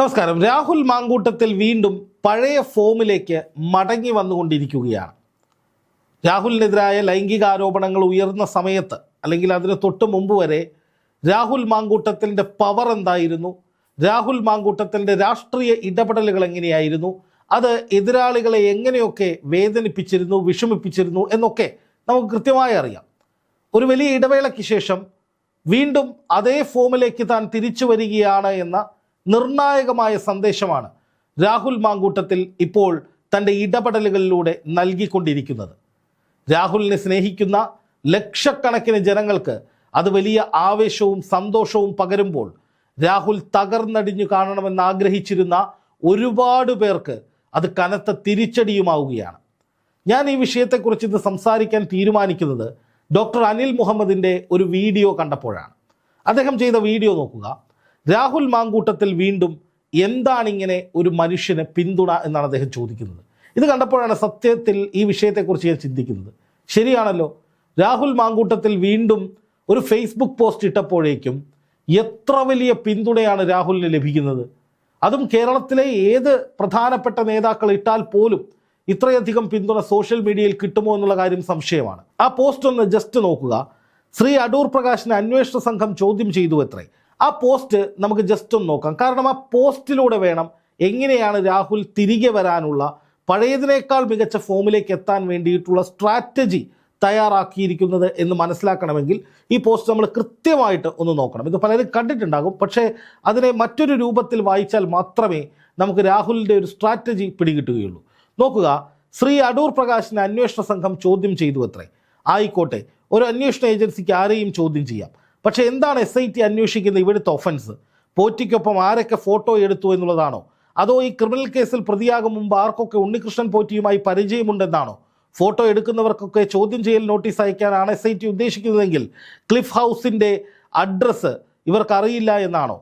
നമസ്കാരം. രാഹുൽ മാങ്കൂട്ടത്തിൽ വീണ്ടും പഴയ ഫോമിലേക്ക് മടങ്ങി വന്നുകൊണ്ടിരിക്കുകയാണ്. രാഹുലിനെതിരായ ലൈംഗിക ആരോപണങ്ങൾ ഉയർന്ന സമയത്ത് അല്ലെങ്കിൽ അതിന് തൊട്ട് മുമ്പ് വരെ രാഹുൽ മാങ്കൂട്ടത്തിന്റെ പവർ എന്തായിരുന്നു? രാഹുൽ മാങ്കൂട്ടത്തിന്റെ രാഷ്ട്രീയ ഇടപെടലുകൾ എങ്ങനെയായിരുന്നു? അത് എതിരാളികളെ എങ്ങനെയൊക്കെ വേദനിപ്പിച്ചിരുന്നു വിഷമിപ്പിച്ചിരുന്നു എന്നൊക്കെ നമുക്ക് കൃത്യമായി അറിയാം. ഒരു വലിയ ഇടവേളയ്ക്ക് ശേഷം വീണ്ടും അതേ ഫോമിലേക്ക് താൻ തിരിച്ചു വരികയാണ് എന്ന നിർണായകമായ സന്ദേശമാണ് രാഹുൽ മാങ്കൂട്ടത്തിൽ ഇപ്പോൾ തന്റെ ഇടപെടലുകളിലൂടെ നൽകിക്കൊണ്ടിരിക്കുന്നത്. രാഹുലിനെ സ്നേഹിക്കുന്ന ലക്ഷക്കണക്കിന് ജനങ്ങൾക്ക് അത് വലിയ ആവേശവും സന്തോഷവും പകരുമ്പോൾ രാഹുൽ തകർന്നടിഞ്ഞു കാണണമെന്ന് ആഗ്രഹിച്ചിരുന്ന ഒരുപാട് പേർക്ക് അത് കനത്ത തിരിച്ചടിയുമാവുകയാണ്. ഞാൻ ഈ വിഷയത്തെക്കുറിച്ച് ഇന്ന് സംസാരിക്കാൻ തീരുമാനിക്കുന്നത് ഡോക്ടർ അനിൽ മുഹമ്മദിന്റെ ഒരു വീഡിയോ കണ്ടപ്പോഴാണ്. അദ്ദേഹം ചെയ്ത വീഡിയോ നോക്കുക. രാഹുൽ മാങ്കൂട്ടത്തിൽ വീണ്ടും എന്താണിങ്ങനെ ഒരു മനുഷ്യനെ പിന്തുണ എന്നാണ് അദ്ദേഹം ചോദിക്കുന്നത്. ഇത് കണ്ടപ്പോഴാണ് സത്യത്തിൽ ഈ വിഷയത്തെക്കുറിച്ച് ഞാൻ ചിന്തിക്കുന്നത്. ശരിയാണല്ലോ രാഹുൽ മാങ്കൂട്ടത്തിൽ വീണ്ടും ഒരു ഫേസ്ബുക്ക് പോസ്റ്റ് ഇട്ടപ്പോഴേക്കും എത്ര വലിയ പിന്തുണയാണ് രാഹുലിന് ലഭിക്കുന്നത്. അതും കേരളത്തിലെ ഏത് പ്രധാനപ്പെട്ട നേതാക്കൾ ഇട്ടാൽ പോലും ഇത്രയധികം പിന്തുണ സോഷ്യൽ മീഡിയയിൽ കിട്ടുമോ എന്നുള്ള കാര്യം സംശയമാണ്. ആ പോസ്റ്റ് ഒന്ന് ജസ്റ്റ് നോക്കുക. ശ്രീ അടൂർ പ്രകാശിനെ അന്വേഷണ സംഘം ചോദ്യം ചെയ്തു എത്രേ? ആ പോസ്റ്റ് നമുക്ക് ജസ്റ്റ് ഒന്ന് നോക്കാം. കാരണം ആ പോസ്റ്റിലൂടെ വേണം എങ്ങനെയാണ് രാഹുൽ തിരികെ വരാനുള്ള പഴയതിനേക്കാൾ മികച്ച ഫോമിലേക്ക് എത്താൻ വേണ്ടിയിട്ടുള്ള സ്ട്രാറ്റജി തയ്യാറാക്കിയിരിക്കുന്നത് എന്ന് മനസ്സിലാക്കണമെങ്കിൽ ഈ പോസ്റ്റ് നമ്മൾ കൃത്യമായിട്ട് ഒന്ന് നോക്കണം. ഇത് പലരും കണ്ടിട്ടുണ്ടാകും. പക്ഷേ അതിനെ മറ്റൊരു രൂപത്തിൽ വായിച്ചാൽ മാത്രമേ നമുക്ക് രാഹുലിന്റെ ഒരു സ്ട്രാറ്റജി പിടികിട്ടുകയുള്ളൂ. നോക്കുക ശ്രീ അടൂർ പ്രകാശിനെ അന്വേഷണ സംഘം ചോദ്യം ചെയ്തു അത്രേ. ആയിക്കോട്ടെ ഒരു അന്വേഷണ ഏജൻസിക്ക് ആരെയും ചോദ്യം ചെയ്യാം. പക്ഷേ എന്താണ് എസ് ഐ ടി അന്വേഷിക്കുന്ന ഇവിടുത്തെ ഒഫൻസ് പോറ്റിക്കൊപ്പം ആരൊക്കെ ഫോട്ടോ എടുത്തു എന്നുള്ളതാണോ? അതോ ഈ ക്രിമിനൽ കേസിൽ പ്രതിയാകും മുമ്പ് ആർക്കൊക്കെ ഉണ്ണികൃഷ്ണൻ പോറ്റിയുമായി പരിചയമുണ്ടെന്നാണോ? ഫോട്ടോ എടുക്കുന്നവർക്കൊക്കെ ചോദ്യം ചെയ്യൽ നോട്ടീസ് അയക്കാനാണ് എസ് ഐ ടി ഉദ്ദേശിക്കുന്നതെങ്കിൽ ക്ലിഫ് ഹൗസിന്റെ അഡ്രസ്സ് ഇവർക്കറിയില്ല എന്നാണോ?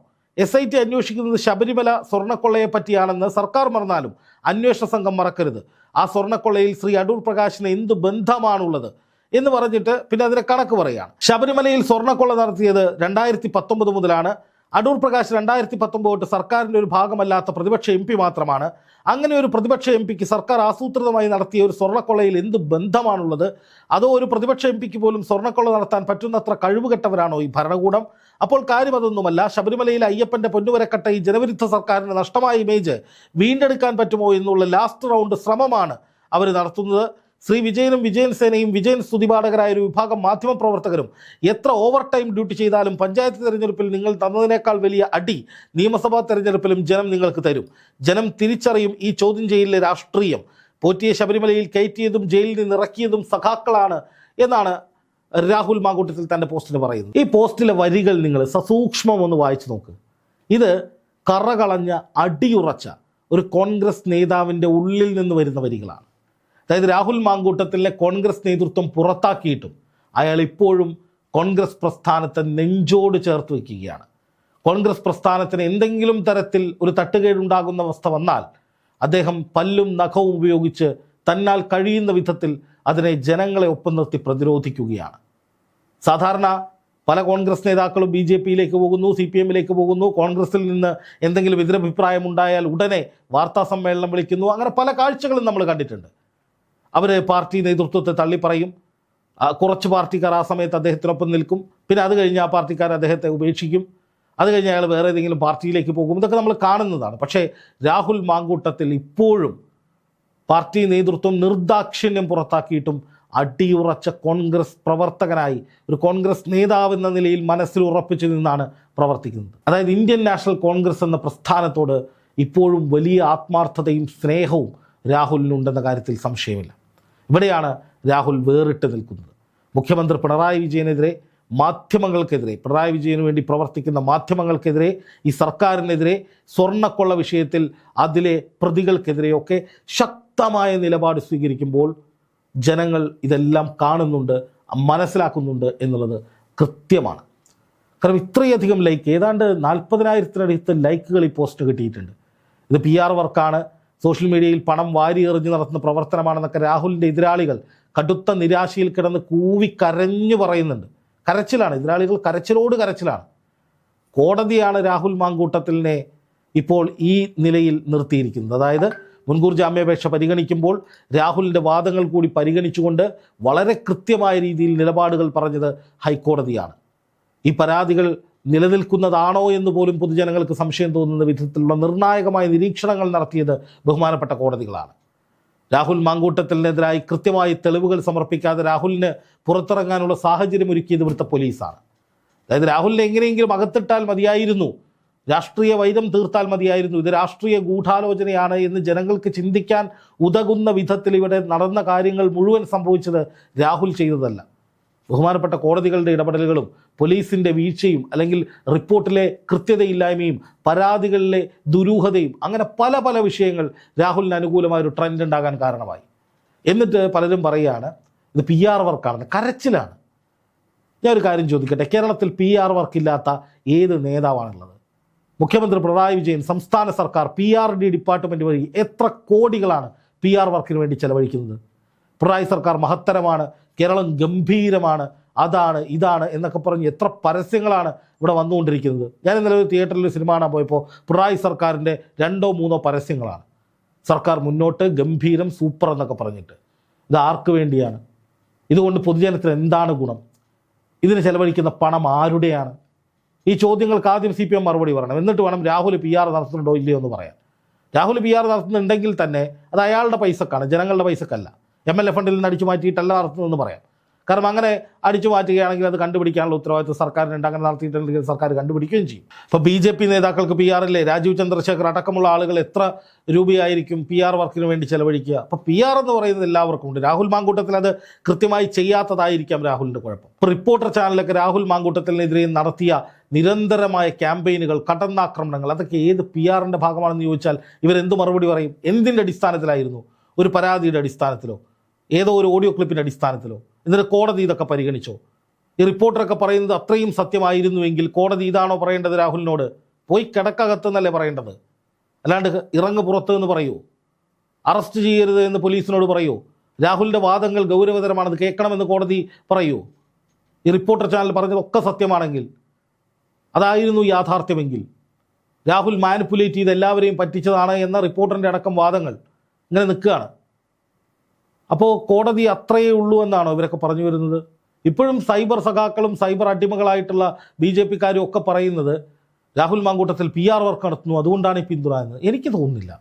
എസ് ഐ ടി അന്വേഷിക്കുന്നത് ശബരിമല സ്വർണക്കൊള്ളയെ പറ്റിയാണെന്ന് സർക്കാർ മറന്നാലും അന്വേഷണ സംഘം മറക്കരുത്. ആ സ്വർണക്കൊള്ളയിൽ ശ്രീ അടൂർ പ്രകാശിന് എന്ത് ബന്ധമാണുള്ളത്? എന്ന് പറഞ്ഞിട്ട് പിന്നെ അതിനെ കണക്ക് പറയുകയാണ്. ശബരിമലയിൽ സ്വർണക്കൊള്ള നടത്തിയത് രണ്ടായിരത്തി പത്തൊമ്പത് മുതലാണ്. അടൂർ പ്രകാശ് രണ്ടായിരത്തി പത്തൊമ്പത് തൊട്ട് സർക്കാരിന്റെ ഒരു ഭാഗമല്ലാത്ത പ്രതിപക്ഷ എം പി മാത്രമാണ്. അങ്ങനെ ഒരു പ്രതിപക്ഷ എം പിക്ക് സർക്കാർ ആസൂത്രിതമായി നടത്തിയ ഒരു സ്വർണക്കൊള്ളയിൽ എന്ത് ബന്ധമാണുള്ളത്? അതോ ഒരു പ്രതിപക്ഷ എം പിക്ക് പോലും സ്വർണക്കൊള്ള നടത്താൻ പറ്റുന്നത്ര കഴിവുകെട്ടവരാണോ ഈ ഭരണകൂടം? അപ്പോൾ കാര്യം അതൊന്നുമല്ല ശബരിമലയിലെ അയ്യപ്പന്റെ പൊന്നുവരക്കട്ട ഈ ജനവിരുദ്ധ സർക്കാരിന് നഷ്ടമായ ഇമേജ് വീണ്ടെടുക്കാൻ പറ്റുമോ എന്നുള്ള ലാസ്റ്റ് റൗണ്ട് ശ്രമമാണ് അവർ നടത്തുന്നത്. ശ്രീ വിജയനും വിജയൻ സേനയും വിജയൻ സ്തുതിപാഠകരായ ഒരു വിഭാഗം മാധ്യമ പ്രവർത്തകരും എത്ര ഓവർ ടൈം ഡ്യൂട്ടി ചെയ്താലും പഞ്ചായത്ത് തെരഞ്ഞെടുപ്പിൽ നിങ്ങൾ തന്നതിനേക്കാൾ വലിയ അടി നിയമസഭാ തെരഞ്ഞെടുപ്പിലും ജനം നിങ്ങൾക്ക് തരും. ജനം തിരിച്ചറിയും ഈ ചോദ്യം ചെയ്യലിലെ രാഷ്ട്രീയം. പോറ്റിയെ ശബരിമലയിൽ കയറ്റിയതും ജയിലിൽ നിന്ന് ഇറക്കിയതും സഖാക്കളാണ് എന്നാണ് രാഹുൽ മാങ്കൂട്ടത്തിൽ തന്റെ പോസ്റ്റിൽ പറയുന്നത്. ഈ പോസ്റ്റിലെ വരികൾ നിങ്ങൾ സസൂക്ഷ്മം ഒന്ന് വായിച്ചു നോക്ക്. ഇത് കറകളഞ്ഞ അടിയുറച്ച ഒരു കോൺഗ്രസ് നേതാവിന്റെ ഉള്ളിൽ നിന്ന് വരുന്ന വരികളാണ്. അതായത് രാഹുൽ മാങ്കൂട്ടത്തിലെ കോൺഗ്രസ് നേതൃത്വം പുറത്താക്കിയിട്ടും അയാൾ ഇപ്പോഴും കോൺഗ്രസ് പ്രസ്ഥാനത്തെ നെഞ്ചോട് ചേർത്ത് വയ്ക്കുകയാണ്. കോൺഗ്രസ് പ്രസ്ഥാനത്തിന് എന്തെങ്കിലും തരത്തിൽ ഒരു തട്ടുകേടുണ്ടാകുന്ന അവസ്ഥ വന്നാൽ അദ്ദേഹം പല്ലും നഖവും ഉപയോഗിച്ച് തന്നാൽ കഴിയുന്ന വിധത്തിൽ അതിനെ ജനങ്ങളെ ഒപ്പം നിർത്തി പ്രതിരോധിക്കുകയാണ്. സാധാരണ പല കോൺഗ്രസ് നേതാക്കളും ബി ജെ പിയിലേക്ക് പോകുന്നു സി പി എമ്മിലേക്ക് പോകുന്നു. കോൺഗ്രസിൽ നിന്ന് എന്തെങ്കിലും എതിരഭിപ്രായം ഉണ്ടായാൽ ഉടനെ വാർത്താ സമ്മേളനം വിളിക്കുന്നു. അങ്ങനെ പല കാഴ്ചകളും നമ്മൾ കണ്ടിട്ടുണ്ട്. അവർ പാർട്ടി നേതൃത്വത്തെ തള്ളിപ്പറയും. കുറച്ച് പാർട്ടിക്കാർ ആ സമയത്ത് അദ്ദേഹത്തിനൊപ്പം നിൽക്കും. പിന്നെ അത് കഴിഞ്ഞ് ആ പാർട്ടിക്കാർ അദ്ദേഹത്തെ ഉപേക്ഷിക്കും. അത് കഴിഞ്ഞ് അയാൾ വേറെ ഏതെങ്കിലും പാർട്ടിയിലേക്ക് പോകും. ഇതൊക്കെ നമ്മൾ കാണുന്നതാണ്. പക്ഷേ രാഹുൽ മാങ്കൂട്ടത്തിൽ ഇപ്പോഴും പാർട്ടി നേതൃത്വം നിർദാക്ഷിണ്യം പുറത്താക്കിയിട്ടും അടിയുറച്ച കോൺഗ്രസ് പ്രവർത്തകനായി ഒരു കോൺഗ്രസ് നേതാവ് എന്ന നിലയിൽ മനസ്സിൽ ഉറപ്പിച്ചു നിന്നാണ് പ്രവർത്തിക്കുന്നത്. അതായത് ഇന്ത്യൻ നാഷണൽ കോൺഗ്രസ് എന്ന പ്രസ്ഥാനത്തോട് ഇപ്പോഴും വലിയ ആത്മാർത്ഥതയും സ്നേഹവും രാഹുലിനുണ്ടെന്ന കാര്യത്തിൽ സംശയമില്ല. ഇവിടെയാണ് രാഹുൽ വേറിട്ട് നിൽക്കുന്നത്. മുഖ്യമന്ത്രി പിണറായി വിജയനെതിരെ മാധ്യമങ്ങൾക്കെതിരെ പിണറായി വിജയന് വേണ്ടി പ്രവർത്തിക്കുന്ന മാധ്യമങ്ങൾക്കെതിരെ ഈ സർക്കാരിനെതിരെ സ്വർണക്കൊള്ള വിഷയത്തിൽ അതിലെ പ്രതികൾക്കെതിരെയൊക്കെ ശക്തമായ നിലപാട് സ്വീകരിക്കുമ്പോൾ ജനങ്ങൾ ഇതെല്ലാം കാണുന്നുണ്ട് മനസ്സിലാക്കുന്നുണ്ട് എന്നുള്ളത് കൃത്യമാണ്. കാരണം ഇത്രയധികം ലൈക്ക് ഏതാണ്ട് നാൽപ്പതിനായിരത്തിനടുത്ത് ലൈക്കുകൾ ഈ പോസ്റ്റ് കിട്ടിയിട്ടുണ്ട്. ഇത് പി ആർ വർക്കാണ് സോഷ്യൽ മീഡിയയിൽ പണം വാരി എറിഞ്ഞ് നടത്തുന്ന പ്രവർത്തനമാണെന്നൊക്കെ രാഹുലിന്റെ എതിരാളികൾ കടുത്ത നിരാശയിൽ കിടന്ന് കൂവി കരഞ്ഞു പറയുന്നുണ്ട്. കരച്ചിലാണ്. എതിരാളികൾ കരച്ചിലോട് കരച്ചിലാണ്. കോടതിയാണ് രാഹുൽ മാങ്കൂട്ടത്തിലിനെ ഇപ്പോൾ ഈ നിലയിൽ നിർത്തിയിരിക്കുന്നത്. അതായത് മുൻകൂർ ജാമ്യാപേക്ഷ പരിഗണിക്കുമ്പോൾ രാഹുലിന്റെ വാദങ്ങൾ കൂടി പരിഗണിച്ചുകൊണ്ട് വളരെ കൃത്യമായ രീതിയിൽ നിലപാടുകൾ പറഞ്ഞത് ഹൈക്കോടതിയാണ്. ഈ പരാതികൾ നിലനിൽക്കുന്നതാണോ എന്ന് പോലും പൊതുജനങ്ങൾക്ക് സംശയം തോന്നുന്ന വിധത്തിലുള്ള നിർണായകമായ നിരീക്ഷണങ്ങൾ നടത്തിയത് ബഹുമാനപ്പെട്ട കോടതികളാണ്. രാഹുൽ മാങ്കൂട്ടത്തിനെതിരായി കൃത്യമായി തെളിവുകൾ സമർപ്പിക്കാതെ രാഹുലിന് പുറത്തിറങ്ങാനുള്ള സാഹചര്യം ഒരുക്കിയത് ഇവിടുത്തെ പോലീസാണ്. അതായത് രാഹുലിനെ എങ്ങനെയെങ്കിലും അകത്തിട്ടാൽ മതിയായിരുന്നു. രാഷ്ട്രീയ വൈരം തീർത്താൽ മതിയായിരുന്നു. ഇത് രാഷ്ട്രീയ ഗൂഢാലോചനയാണ് എന്ന് ജനങ്ങൾക്ക് ചിന്തിക്കാൻ ഉതകുന്ന വിധത്തിൽ ഇവിടെ നടന്ന കാര്യങ്ങൾ മുഴുവൻ സംഭവിച്ചത് രാഹുൽ ചെയ്തതല്ല. ബഹുമാനപ്പെട്ട കോടതികളുടെ ഇടപെടലുകളും പോലീസിന്റെ വീഴ്ചയും അല്ലെങ്കിൽ റിപ്പോർട്ടിലെ കൃത്യതയില്ലായ്മയും പരാതികളിലെ ദുരൂഹതയും അങ്ങനെ പല പല വിഷയങ്ങൾ രാഹുലിന് അനുകൂലമായ ഒരു ട്രെൻഡ് ഉണ്ടാകാൻ കാരണമായി. എന്നിട്ട് പലരും പറയുകയാണ് ഇത് പി ആർ വർക്കാണെന്ന് കരച്ചിലാണ്. ഞാൻ ഒരു കാര്യം ചോദിക്കട്ടെ കേരളത്തിൽ പി ആർ വർക്കില്ലാത്ത ഏത് നേതാവാണുള്ളത്? മുഖ്യമന്ത്രി പിണറായി വിജയൻ സംസ്ഥാന സർക്കാർ പി ആർ ഡി ഡിപ്പാർട്ട്മെന്റ് വഴി എത്ര കോടികളാണ് പി ആർ വർക്കിന് വേണ്ടി ചെലവഴിക്കുന്നത്? പിണറായി സർക്കാർ മഹത്തരമാണ് കേരളം ഗംഭീരമാണ് അതാണ് ഇതാണ് എന്നൊക്കെ പറഞ്ഞ് എത്ര പരസ്യങ്ങളാണ് ഇവിടെ വന്നുകൊണ്ടിരിക്കുന്നത്. ഞാൻ ഇന്നലെ ഒരു തിയേറ്ററിൽ സിനിമ കാണാൻ പോയപ്പോൾ പിണറായി സർക്കാരിന്റെ രണ്ടോ മൂന്നോ പരസ്യങ്ങളാണ്. സർക്കാർ മുന്നോട്ട് ഗംഭീരം സൂപ്പർ എന്നൊക്കെ പറഞ്ഞിട്ട്. ഇത് ആർക്ക് വേണ്ടിയാണ്? ഇതുകൊണ്ട് പൊതുജനത്തിന് എന്താണ് ഗുണം? ഇതിന് ചെലവഴിക്കുന്ന പണം ആരുടെയാണ്? ഈ ചോദ്യങ്ങൾക്ക് ആദ്യം സി പി എം മറുപടി പറയണം. എന്നിട്ട് വേണം രാഹുൽ പി ആർ നടത്തുന്നുണ്ടോ ഇല്ലയോ എന്ന് പറയാൻ. രാഹുൽ പി ആർ നടത്തുന്നുണ്ടെങ്കിൽ തന്നെ അത് അയാളുടെ പൈസക്കാണ് ജനങ്ങളുടെ പൈസക്കല്ല. എം എൽ എ ഫണ്ടിൽ നിന്ന് അടിച്ചു മാറ്റിയിട്ടല്ല നടത്തുന്നതെന്ന് പറയാം. കാരണം അങ്ങനെ അടിച്ചു മാറ്റുകയാണെങ്കിൽ അത് കണ്ടുപിടിക്കാനുള്ള ഉത്തരവാദിത്വം സർക്കാരിനുണ്ട്. അങ്ങനെ നടത്തിയിട്ടുണ്ടെങ്കിൽ സർക്കാർ കണ്ടുപിടിക്കുകയും ചെയ്യും. ഇപ്പോൾ ബി ജെ പി നേതാക്കൾക്ക് പി അല്ലേ രാജീവ് ചന്ദ്രശേഖർ അടക്കമുള്ള ആളുകൾ എത്ര രൂപയായിരിക്കും പി ആർ വർക്കിന് വേണ്ടി ചെലവഴിക്കുക? അപ്പോൾ പി ആർ എന്ന് പറയുന്നത് എല്ലാവർക്കും ഉണ്ട്. രാഹുൽ മാങ്കൂട്ടത്തിൽ അത് കൃത്യമായി ചെയ്യാത്തതായിരിക്കാം രാഹുലിന്റെ കുഴപ്പം. ഇപ്പോൾ റിപ്പോർട്ടർ ചാനലൊക്കെ രാഹുൽ മാങ്കൂട്ടത്തിനെതിരെ നടത്തിയ നിരന്തരമായ ക്യാമ്പയിനുകൾ കടന്നാക്രമണങ്ങൾ അതൊക്കെ ഏത് പി ആറിന്റെ ഭാഗമാണെന്ന് ചോദിച്ചാൽ ഇവരെന്ത് മറുപടി പറയും? എന്തിന്റെ അടിസ്ഥാനത്തിലായിരുന്നു? ഒരു പരാതിയുടെ അടിസ്ഥാനത്തിലോ? ഏതോ ഒരു ഓഡിയോ ക്ലിപ്പിന്റെ അടിസ്ഥാനത്തിലോ. എന്നിട്ട് കോടതി ഇതൊക്കെ പരിഗണിച്ചോ. ഈ റിപ്പോർട്ടറൊക്കെ പറയുന്നത് അത്രയും സത്യമായിരുന്നുവെങ്കിൽ കോടതി ഇതാണോ പറയേണ്ടത് രാഹുലിനോട്? പോയി കിടക്കകത്തെന്നല്ലേ പറയേണ്ടത്? അല്ലാണ്ട് ഇറങ്ങ് പുറത്ത് എന്ന് പറയൂ. അറസ്റ്റ് ചെയ്യരുത് എന്ന് പോലീസിനോട് പറയൂ. രാഹുലിന്റെ വാദങ്ങൾ ഗൗരവതരമാണെന്ന് കേൾക്കണമെന്ന് കോടതി പറയൂ. ഈ റിപ്പോർട്ടർ ചാനൽ പറഞ്ഞതൊക്കെ സത്യമാണെങ്കിൽ അതായിരുന്നു യാഥാർത്ഥ്യമെങ്കിൽ. രാഹുൽ മാനിപ്പുലേറ്റ് ചെയ്ത് എല്ലാവരെയും പറ്റിച്ചതാണ് എന്ന റിപ്പോർട്ടറിന്റെ അടക്കം വാദങ്ങൾ ഇങ്ങനെ നിൽക്കുകയാണ്. അപ്പോൾ കോടതി അത്രയേ ഉള്ളൂ എന്നാണോ ഇവരൊക്കെ പറഞ്ഞു വരുന്നത്? ഇപ്പോഴും സൈബർ സഖാക്കളും സൈബർ അടിമകളായിട്ടുള്ള ബി ജെ പിക്കാരും ഒക്കെ പറയുന്നത് Rahul Mamkootathil P R work നടത്തുന്നു അതുകൊണ്ടാണ് ഈ പിന്തുണ എന്ന്. എനിക്ക് തോന്നുന്നില്ല.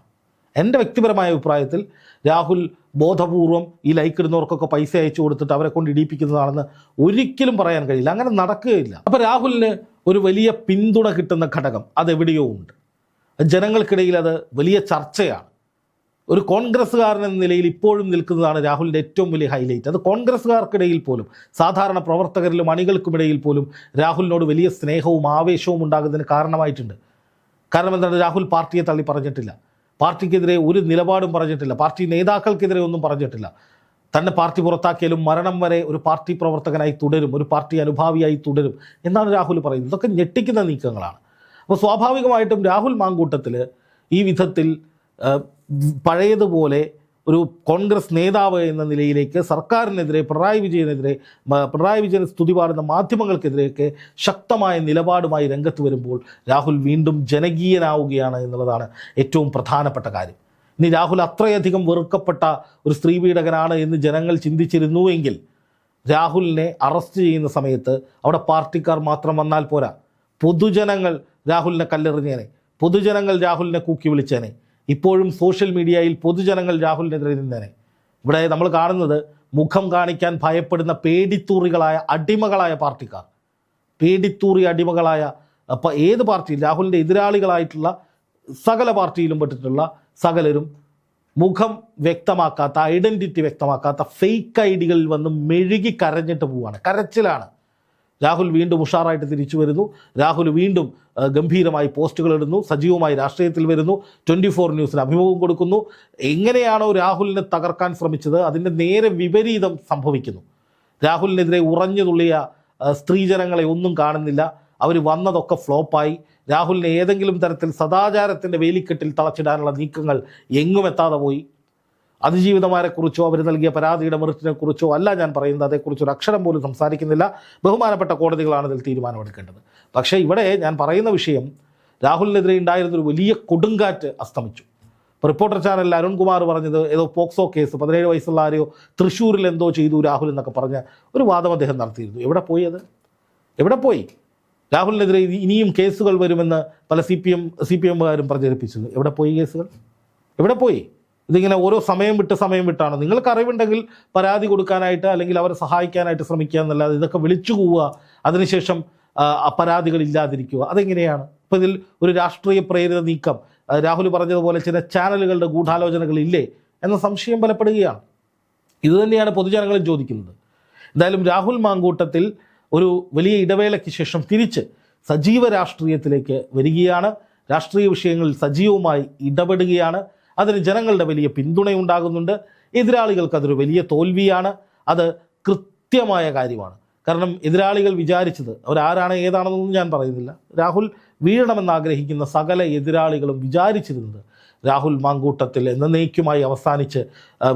എന്റെ വ്യക്തിപരമായ അഭിപ്രായത്തിൽ രാഹുൽ ബോധപൂർവം ഈ ലൈക്ക് ഇടുന്നവർക്കൊക്കെ പൈസ അയച്ചു കൊടുത്തിട്ട് അവരെ കൊണ്ട് ഇടിപ്പിക്കുന്നതാണെന്ന് ഒരിക്കലും പറയാൻ കഴിയില്ല. അങ്ങനെ നടക്കുകയില്ല. അപ്പോൾ രാഹുലിന് ഒരു വലിയ പിന്തുണ കിട്ടുന്ന ഘടകം അതെവിടെയോ ഉണ്ട്. ജനങ്ങൾക്കിടയിൽ അത് വലിയ ചർച്ചയാണ്. ഒരു കോൺഗ്രസ്സുകാരൻ എന്ന നിലയിൽ ഇപ്പോഴും നിൽക്കുന്നതാണ് രാഹുലിന്റെ ഏറ്റവും വലിയ ഹൈലൈറ്റ് അത് കോൺഗ്രസ്സുകാർക്കിടയിൽ പോലും സാധാരണ പ്രവർത്തകരിലും അണികൾക്കുമിടയിൽ പോലും രാഹുലിനോട് വലിയ സ്നേഹവും ആവേശവും ഉണ്ടാകുന്നതിന് കാരണമായിട്ടുണ്ട്. കാരണം എന്താണ്? രാഹുൽ പാർട്ടിയെ തള്ളി പറഞ്ഞിട്ടില്ല. പാർട്ടിക്കെതിരെ ഒരു നിലപാടും പറഞ്ഞിട്ടില്ല. പാർട്ടി നേതാക്കൾക്കെതിരെ ഒന്നും പറഞ്ഞിട്ടില്ല. തന്നെ പാർട്ടി പുറത്താക്കിയാലും മരണം വരെ ഒരു പാർട്ടി പ്രവർത്തകനായി തുടരും ഒരു പാർട്ടി അനുഭാവിയായി തുടരും എന്നാണ് രാഹുൽ പറയുന്നത്. ഇതൊക്കെ ഞെട്ടിക്കുന്ന നീക്കങ്ങളാണ്. അപ്പോൾ സ്വാഭാവികമായിട്ടും രാഹുൽ മാങ്കൂട്ടത്തിൽ ഈ വിധത്തിൽ പഴയതുപോലെ ഒരു കോൺഗ്രസ് നേതാവ് എന്ന നിലയിലേക്ക് സർക്കാരിനെതിരെ പിണറായി വിജയനെതിരെ പിണറായി വിജയൻ സ്തുതി പാടുന്ന മാധ്യമങ്ങൾക്കെതിരെയൊക്കെ ശക്തമായ നിലപാടുമായി രംഗത്ത് വരുമ്പോൾ രാഹുൽ വീണ്ടും ജനകീയനാവുകയാണ് എന്നുള്ളതാണ് ഏറ്റവും പ്രധാനപ്പെട്ട കാര്യം. ഇനി രാഹുൽ അത്രയധികം വെറുക്കപ്പെട്ട ഒരു സ്ത്രീ പീഡകനാണ് എന്ന് ജനങ്ങൾ ചിന്തിച്ചിരുന്നുവെങ്കിൽ രാഹുലിനെ അറസ്റ്റ് ചെയ്യുന്ന സമയത്ത് അവിടെ പാർട്ടിക്കാർ മാത്രം വന്നാൽ പോരാ. പൊതുജനങ്ങൾ രാഹുലിനെ കല്ലെറിഞ്ഞേനെ. പൊതുജനങ്ങൾ രാഹുലിനെ കൂക്കി വിളിച്ചേനെ. ഇപ്പോഴും സോഷ്യൽ മീഡിയയിൽ പൊതുജനങ്ങൾ രാഹുലിനെതിരെ നിന്നേനെ. ഇവിടെ നമ്മൾ കാണുന്നത് മുഖം കാണിക്കാൻ ഭയപ്പെടുന്ന പേടിത്തൂറികളായ അടിമകളായ പാർട്ടിക്കാർ. പേടിത്തൂറി അടിമകളായ അപ്പം ഏത് പാർട്ടിയിൽ രാഹുലിന്റെ എതിരാളികളായിട്ടുള്ള സകല പാർട്ടിയിലും പെട്ടിട്ടുള്ള സകലരും മുഖം വ്യക്തമാക്കാത്ത ഐഡന്റിറ്റി വ്യക്തമാക്കാത്ത ഫേക്ക് ഐ ഡികളിൽ വന്ന് മെഴുകി കരഞ്ഞിട്ട് പോവുകയാണ് കരച്ചിലാണ്. രാഹുൽ വീണ്ടും ഉഷാറായിട്ട് തിരിച്ചു വരുന്നു. രാഹുൽ വീണ്ടും ഗംഭീരമായി പോസ്റ്റുകൾ ഇടുന്നു. സജീവമായി രാഷ്ട്രീയത്തിൽ വരുന്നു. ട്വന്റി ഫോർ ന്യൂസിന് അഭിമുഖം കൊടുക്കുന്നു. എങ്ങനെയാണോ രാഹുലിനെ തകർക്കാൻ ശ്രമിച്ചത് അതിന്റെ നേരെ വിപരീതം സംഭവിക്കുന്നു. രാഹുലിനെതിരെ ഉറഞ്ഞു തുള്ളിയ സ്ത്രീജനങ്ങളെ ഒന്നും കാണുന്നില്ല. അവർ വന്നതൊക്കെ ഫ്ലോപ്പായി. രാഹുലിനെ ഏതെങ്കിലും തരത്തിൽ സദാചാരത്തിന്റെ വേലിക്കെട്ടിൽ തളച്ചിടാനുള്ള നീക്കങ്ങൾ എങ്ങും എത്താതെ പോയി. അതിജീവിതമാരെക്കുറിച്ചോ അവർ നൽകിയ പരാതിയുടെ മെറിറ്റിനെ കുറിച്ചോ അല്ല ഞാൻ പറയുന്നത്. അതേക്കുറിച്ച് ഒരു അക്ഷരം പോലും സംസാരിക്കുന്നില്ല. ബഹുമാനപ്പെട്ട കോടതികളാണ് ഇതിൽ തീരുമാനമെടുക്കേണ്ടത്. പക്ഷേ ഇവിടെ ഞാൻ പറയുന്ന വിഷയം രാഹുലിനെതിരെ ഉണ്ടായിരുന്ന ഒരു വലിയ കൊടുങ്കാറ്റ് അസ്തമിച്ചു. ഇപ്പോൾ റിപ്പോർട്ടർ ചാനലിൽ അരുൺകുമാർ പറഞ്ഞത് ഏതോ പോക്സോ കേസ് പതിനേഴ് വയസ്സുള്ള ആരെയോ തൃശ്ശൂരിൽ എന്തോ ചെയ്തു രാഹുൽ എന്നൊക്കെ പറഞ്ഞ ഒരു വാദം അദ്ദേഹം നടത്തിയിരുന്നു. എവിടെ പോയി അത്? എവിടെ പോയി? രാഹുലിനെതിരെ ഇനിയും കേസുകൾ വരുമെന്ന് പല C P M C P എമ്മുകാരും പ്രചരിപ്പിച്ചത് എവിടെ പോയി കേസുകൾ? എവിടെ പോയി? ഇതിങ്ങനെ ഓരോ സമയം വിട്ട് സമയം വിട്ടാണ്. നിങ്ങൾക്ക് അറിവുണ്ടെങ്കിൽ പരാതി കൊടുക്കാനായിട്ട് അല്ലെങ്കിൽ അവരെ സഹായിക്കാനായിട്ട് ശ്രമിക്കുക എന്നല്ലാതെ ഇതൊക്കെ വിളിച്ചു പോവുക അതിനുശേഷം ഇല്ലാതിരിക്കുക അതെങ്ങനെയാണ്? ഇപ്പോൾ ഇതിൽ ഒരു രാഷ്ട്രീയ പ്രേരിത നീക്കം. രാഹുൽ പറഞ്ഞതുപോലെ ചില ചാനലുകളുടെ ഗൂഢാലോചനകൾ ഇല്ലേ എന്ന സംശയം ബലപ്പെടുകയാണ്. ഇതുതന്നെയാണ് പൊതുജനങ്ങളും ചോദിക്കുന്നത്. എന്തായാലും രാഹുൽ മാങ്കൂട്ടത്തിൽ ഒരു വലിയ ഇടവേളയ്ക്ക് ശേഷം തിരിച്ച് സജീവ രാഷ്ട്രീയത്തിലേക്ക് വരികയാണ്. രാഷ്ട്രീയ വിഷയങ്ങളിൽ സജീവമായി ഇടപെടുകയാണ്. അതിന് ജനങ്ങളുടെ വലിയ പിന്തുണയുണ്ടാകുന്നുണ്ട് എതിരാളികൾക്ക് അതൊരു വലിയ തോൽവിയാണ്. അത് കൃത്യമായ കാര്യമാണ്. കാരണം എതിരാളികൾ വിചാരിച്ചത് അവരാരാണ് ഏതാണെന്നൊന്നും ഞാൻ പറയുന്നില്ല. രാഹുൽ വീഴണമെന്ന് ആഗ്രഹിക്കുന്ന സകല എതിരാളികളും വിചാരിച്ചിരുന്നത്. രാഹുൽ മാങ്കൂട്ടത്തിൽ എന്ന എന്നേക്കുമായി അവസാനിച്ച്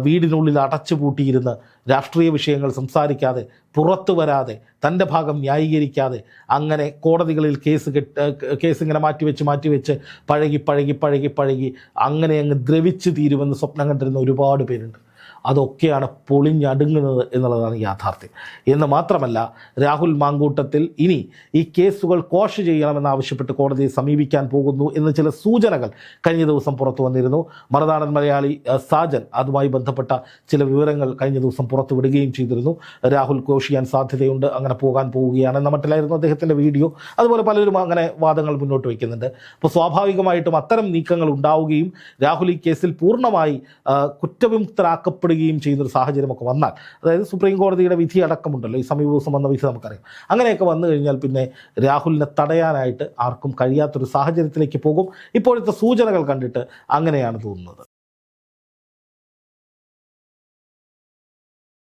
വീടിനുള്ളിൽ അടച്ചുപൂട്ടിയിരുന്ന് രാഷ്ട്രീയ വിഷയങ്ങൾ സംസാരിക്കാതെ പുറത്തു വരാതെ തന്റെ ഭാഗം ന്യായീകരിക്കാതെ അങ്ങനെ കോടതികളിൽ കേസ് കെട്ട് കേസ് ഇങ്ങനെ മാറ്റിവെച്ച് മാറ്റിവെച്ച് പഴകി പഴകി പഴകി പഴകി അങ്ങനെ അങ്ങ് ദ്രവിച്ചു തീരുമെന്ന് സ്വപ്നം കണ്ടിരുന്ന ഒരുപാട് പേരുണ്ട്. അതൊക്കെയാണ് പൊളിഞ്ഞടുങ്ങുന്നത് എന്നുള്ളതാണ് യാഥാർത്ഥ്യം. എന്ന് മാത്രമല്ല രാഹുൽ മാങ്കൂട്ടത്തിൽ ഇനി ഈ കേസുകൾ കോഷ് ചെയ്യണമെന്നാവശ്യപ്പെട്ട് കോടതിയെ സമീപിക്കാൻ പോകുന്നു എന്ന ചില സൂചനകൾ കഴിഞ്ഞ ദിവസം പുറത്തു വന്നിരുന്നു. മറുനാടൻ മലയാളി സാജൻ അതുമായി ബന്ധപ്പെട്ട ചില വിവരങ്ങൾ കഴിഞ്ഞ ദിവസം പുറത്തു വിടുകയും ചെയ്തിരുന്നു. രാഹുൽ കോഷിയാൻ സാധ്യതയുണ്ട് അങ്ങനെ പോകാൻ പോവുകയാണ് എന്ന മട്ടിലായിരുന്നു അദ്ദേഹത്തിന്റെ വീഡിയോ. അതുപോലെ പലരും അങ്ങനെ വാദങ്ങൾ മുന്നോട്ട് വയ്ക്കുന്നുണ്ട്. അപ്പോൾ സ്വാഭാവികമായിട്ടും അത്തരം നീക്കങ്ങൾ ഉണ്ടാവുകയും രാഹുൽ ഈ കേസിൽ പൂർണമായി ആ, കുറ്റവിമുക്തരാക്കപ്പെടുകയും ചെയ്യുന്നൊരു സാഹചര്യമൊക്കെ വന്നാൽ അതായത് സുപ്രീം കോടതിയുടെ വിധി അടക്കമുണ്ടല്ലോ ഈ സമീപ ദിവസം വന്ന വിധി നമുക്കറിയാം. അങ്ങനെയൊക്കെ വന്നു കഴിഞ്ഞാൽ പിന്നെ രാഹുലിനെ തടയാനായിട്ട് ആർക്കും കഴിയാത്തൊരു സാഹചര്യത്തിലേക്ക് പോകും. ഇപ്പോഴത്തെ സൂചനകൾ കണ്ടിട്ട് അങ്ങനെയാണ് തോന്നുന്നത്.